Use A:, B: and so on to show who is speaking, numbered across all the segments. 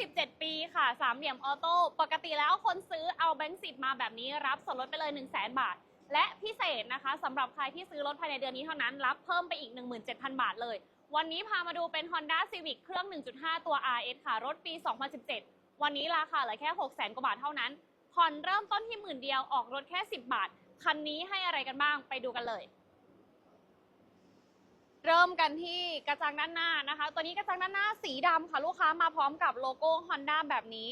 A: 17 ปีค่ะ สามเหลี่ยมออโต้ ปกติแล้วคนซื้อเอาแบงค์สิบมาแบบนี้รับส่วนลดไปเลย 1 0 0 0 0แบาท และพิเศษนะคะสำหรับใครที่ซื้อรถภายในเดือนนี้เท่านั้น รับเพิ่มไปอีก 17,000 บาทเลย วันนี้พามาดูเป็น Honda Civic เครื่อง 1.5 ตัว RS ค่ะ รถปี 2017 วันนี้ราคาเหลือแค่6 0 0 0 0กว่าบาทเท่านั้นผ่อนเริ่มต้นที่หมื่นเดียวออกรถแค่ 10 บาท คันนี้ให้อะไรกันบ้างไปดูกันเลย เริ่มกันที่กระจังด้านหน้านะคะ ตัวนี้กระจังด้านหน้าสีดำค่ะลูกค้ามาพร้อมกับโลโก้ Honda แบบนี้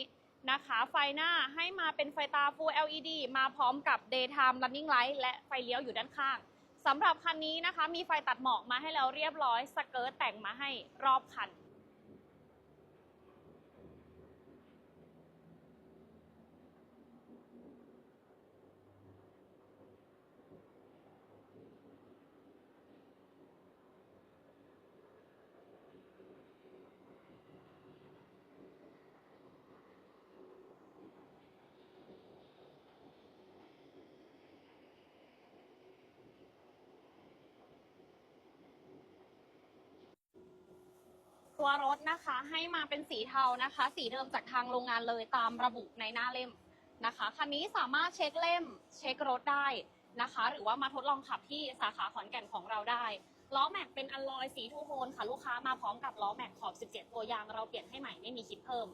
A: นะคะ ไฟหน้าให้มาเป็นไฟตา Full LED มาพร้อมกับ Daytime Running Light และไฟเลี้ยวอยู่ด้านข้างสำหรับคันนี้นะคะ มีไฟตัดหมอกมาให้แล้วเรียบร้อย สเกิร์ตแต่งมาให้รอบคัน ตัวรถนะคะ ให้มาเป็นสีเทานะคะ สีเดิมจากทางโรงงานเลยตามระบุในหน้าเล่มนะคะคันนี้สามารถเช็คเล่มเช็ครถได้นะคะ หรือว่ามาทดลองขับที่สาขาขอนแก่นของเราได้ล้อแม็กเป็นอลลอยสีทูโทนค่ะลูกค้ามาพร้อมกับล้อแม็กขอบ 17 ตัวยางเราเปลี่ยนให้ใหม่ไม่มีคิดเพิ่ม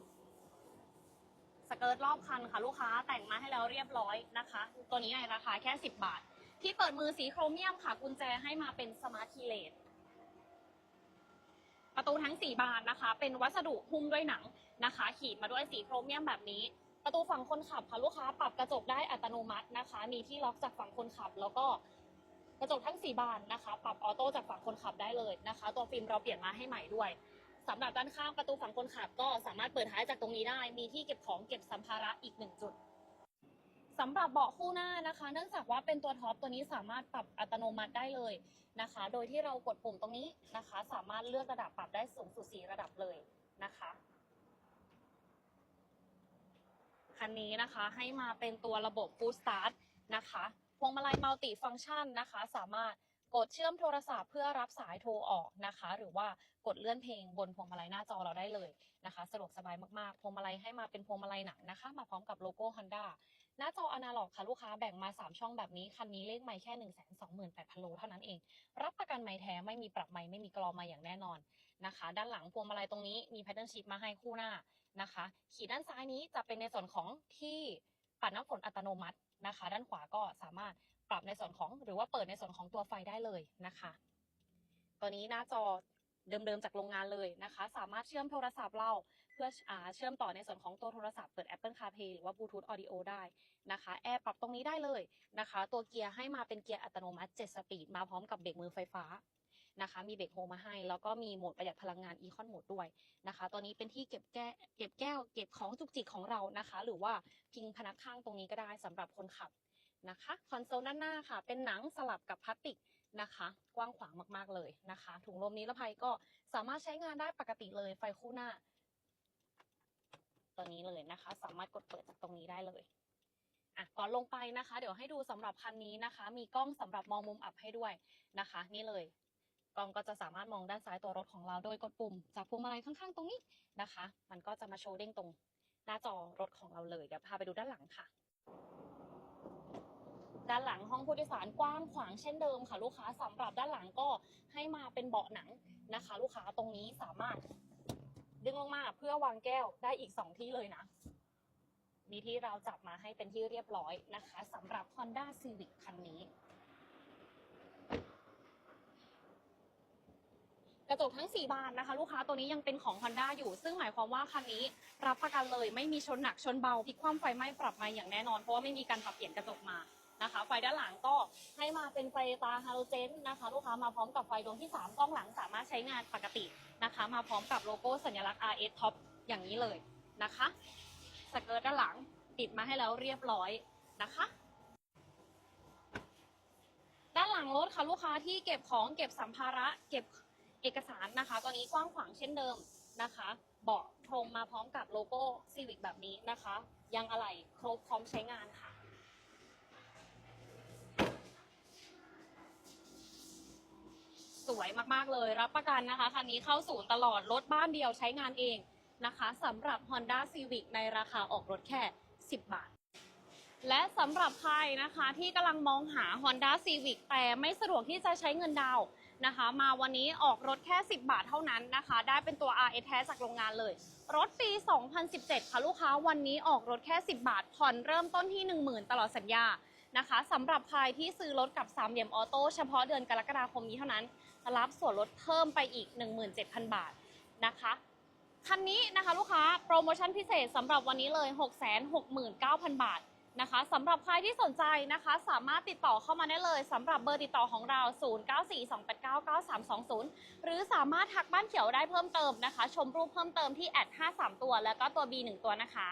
A: สเกิร์ตรอบคันค่ะลูกค้าแต่งมาให้แล้วเรียบร้อยนะคะ ตัวนี้ในราคาแค่ 10 บาท ที่เปิดมือสีโครเมียมค่ะกุญแจให้มาเป็นสมาร์ทคีเลส ประตูทั้ง 4 บานนะคะ เป็นวัสดุหุ้มด้วยหนังนะคะ ขีดมาด้วยสีโครเมียมแบบนี้ ประตูฝั่งคนขับค่ะลูกค้าปรับกระจกได้อัตโนมัตินะคะ มีที่ล็อกจากฝั่งคนขับ แล้วก็กระจกทั้ง 4 บานนะคะ ปรับออโต้จากฝั่งคนขับได้เลยนะคะ ตัวฟิล์มเราเปลี่ยนมาให้ใหม่ด้วยสำหรับด้านข้างประตูฝั่งคนขับก็สามารถเปิดท้ายจากตรงนี้ได้ มีที่เก็บของเก็บสัมภาระอีกหนึ่งจุด สำหรับเบาะคู่หน้านะคะ เนื่องจากว่าเป็นตัวท็อปตัวนี้สามารถปรับอัตโนมัติได้เลยนะคะ โดยที่เรากดปุ่มตรงนี้นะคะ สามารถเลือกระดับปรับได้สูงสุด4ระดับเลยนะคะคันนี้นะคะให้มาเป็นตัวระบบ Full Start นะคะพวงมาลัยมัลติฟังชันนะคะ สามารถกดเชื่อมโทรศัพท์เพื่อรับสายโทรออกนะคะ หรือว่ากดเลื่อนเพลงบนพวงมาลัยหน้าจอเราได้เลยนะคะ สะดวกสบายมากๆ พวงมาลัยให้มาเป็นพวงมาลัยหนังนะคะ มาพร้อมกับโลโก้ Honda หน้าจออนาล็อกค่ะลูกค้าแบ่งมา 3 ช่องแบบนี้คันนี้เลขไม่แค่ 1 2 8 0 0 0โลเท่านั้นเอง รับประกันไม่แท้ไม่มีปรับไม่ไม่มีกรอมาอย่างแน่นอนนะคะ ด้านหลังพวงมาลัยตรงนี้มีแพทเทิร์นชิพมาให้คู่หน้านะคะ ขีดด้านซ้ายนี้จะเป็นในส่วนของที่ปัดน้ำฝนอัตโนมัตินะคะ ด้านขวาก็สามารถปรับในส่วนของหรือว่าเปิดในส่วนของตัวไฟได้เลยนะคะ ตัวนี้หน้าจอเดิมๆจากโรงงานเลยนะคะ สามารถเชื่อมโทรศัพท์เรา เพื่ออเชื่อมต่อในส่วนของตัวโทรศัพท์เปิด Apple CarPlay หรือว่า Bluetooth Audio ได้นะคะแอร์ปรับตรงนี้ได้เลยนะคะ ตัวเกียร์ให้มาเป็นเกียร์อัตโนมัติ 7 สปีด มาพร้อมกับเบรกมือไฟฟ้านะคะ มีเบรกโฮมาให้ แล้วก็มีโหมดประหยัดพลังงาน Econ Mode ด้วยนะคะ ตัวนี้เป็นที่เก็บแก้เก็บแก้ว เก็บของจุกจิกของเรานะคะ หรือว่าพิงพนักข้างตรงนี้ก็ได้สำหรับคนขับนะคะ คอนโซลด้านหน้าค่ะ เป็นหนังสลับกับพลาสติกนะคะ กว้างขวางมากๆเลยนะคะ ถุงลมนิรภัยก็สามารถใช้งานได้ปกติเลย ไฟคู่หน้า ตัวนี้เลยนะคะ สามารถกดเปิดจากตรงนี้ได้เลยอะก่อนลงไปนะคะ เดี๋ยวให้ดูสำหรับคันนี้นะคะ มีกล้องสำหรับมองมุมอับให้ด้วยนะคะ นี่เลยกล้องก็จะสามารถมองด้านซ้ายตัวรถของเราโดยกดปุ่ม จากพวงมาลัยข้างๆ ตรงนี้นะคะ มันก็จะมาโชว์เด้งตรงหน้าจอรถของเราเลยเดี๋ยวพาไปดูด้านหลังค่ะ ด้านหลังห้องผู้โดยสารกว้างขวางเช่นเดิมค่ะ ลูกค้าสำหรับด้านหลังก็ให้มาเป็นเบาะหนังนะคะ ลูกค้าตรงนี้สามารถ ดึงลงมาเพื่อวางแก้วได้อีก2ที่เลยนะ มีที่เราจับมาให้เป็นที่เรียบร้อยนะคะสำหรับ Honda Civic คันนี้ กระจกทั้ง 4 บานนะคะ ลูกค้าตัวนี้ยังเป็นของ Honda อยู่ ซึ่งหมายความว่าคันนี้รับประกันเลยไม่มีชนหนักชนเบาพลิกคว่ำไฟไหม้ปรับมาอย่างแน่นอนเพราะว่าไม่มีการปรับเปลี่ยนกระจกมา นะคะ ไฟด้านหลังก็ให้มาเป็นไฟตาฮาโลเจนนะคะลูกค้ามาพร้อมกับไฟดวงที่ 3 กล้องหลังสามารถใช้งานปกตินะคะ มาพร้อมกับโลโก้สัญลักษณ์ RS Top อย่างนี้เลยนะคะสเกิร์ตด้านหลังติดมาให้แล้วเรียบร้อยนะคะด้านหลังรถค่ะลูกค้าที่เก็บของเก็บสัมภาระเก็บเอกสารนะคะตัวนี้กว้างขวางเช่นเดิมนะคะ เบาะโครงมาพร้อมกับโลโก้ซีวิกแบบนี้นะคะ ยังอะไหล่ครบพร้อมใช้งานค่ะ สวยมากๆเลย รับประกันนะคะคันนี้เข้าศูนย์ตลอดรถบ้านเดียวใช้งานเองนะคะสำหรับ Honda Civic ในราคาออกรถแค่ 10 บาท และสำหรับใครนะคะที่กำลังมองหา Honda Civic แต่ไม่สะดวกที่จะใช้เงินดาวนะคะ มาวันนี้ออกรถแค่ 10 บาทเท่านั้นนะคะ ได้เป็นตัว RS แท้จากโรงงานเลย รถปี 2017 ค่ะลูกค้าวันนี้ออกรถแค่ 10 บาท ผ่อนเริ่มต้นที่ 10,000 ตลอดสัญญานะคะสำหรับใครที่ซื้อรถกับสามเหลี่ยมออโต้เฉพาะเดือนกรกฎาคมนี้เท่านั้น รับส่วนลดเพิ่มไปอีก 17,000 บาทนะคะคันนี้นะคะลูกค้าโปรโมชั่นพิเศษสำหรับวันนี้เลย 669,000 บาทนะคะสำหรับใครที่สนใจนะคะ สามารถติดต่อเข้ามาได้เลยสำหรับเบอร์ติดต่อของเรา 0942899320 หรือสามารถทักบ้านเขียวได้เพิ่มเติมนะคะ ชมรูปเพิ่มเติมที่แอด53 ตัว แล้วก็ตัว B 1 ตัวนะคะ